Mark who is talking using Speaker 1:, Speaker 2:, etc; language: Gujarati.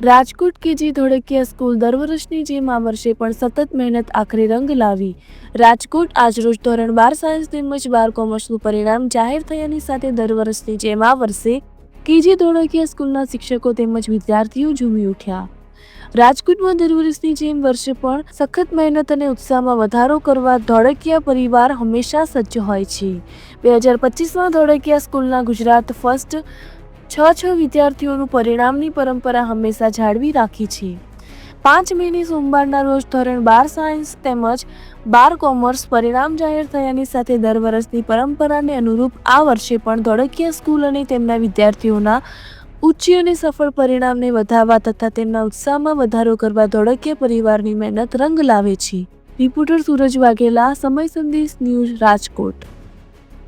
Speaker 1: રાજકોટ કેજી ધોળકિયા સ્કૂલ દર વર્ષની જેમ આ વર્ષે પણ સતત મહેનત આખરે રંગ લાવી. રાજકોટ આજરોજ ધોરણ બાર સાયન્સ તેમજ બાર કોમર્સનું પરિણામ જાહેર થયાની સાથે દર વર્ષની જેમ આ વર્ષે કેજી ધોળકિયા સ્કૂલના શિક્ષકો તેમજ વિદ્યાર્થીઓ ઝૂમી ઉઠ્યા. રાજકોટમાં દર વર્ષની જેમ વર્ષે પણ સખત મહેનત અને ઉત્સાહમાં વધારો કરવા ધોળકિયા પરિવાર હંમેશા સજ્જ હોય છે. બે હજાર પચીસમાં ધોળકિયા સ્કૂલના ગુજરાત ફર્સ્ટ છ છ વિદ્યાર્થીઓનું પરિણામની પરંપરા હંમેશા જાળવી રાખી છે. પાંચ મેની સોમવારના રોજ ધોરણ બાર સાયન્સ તેમજ બાર કોમર્સ પરિણામ જાહેર થયાની સાથે દર વર્ષની પરંપરાને અનુરૂપ આ વર્ષે પણ ધોળકિયા સ્કૂલ અને તેમના વિદ્યાર્થીઓના ઉચ્ચ અને સફળ પરિણામને વધારવા તથા તેમના ઉત્સાહમાં વધારો કરવા ધોળકિયા પરિવારની મહેનત રંગ લાવે છે. રિપોર્ટર સૂરજ વાઘેલા, સમય સંદેશ ન્યૂઝ રાજકોટ.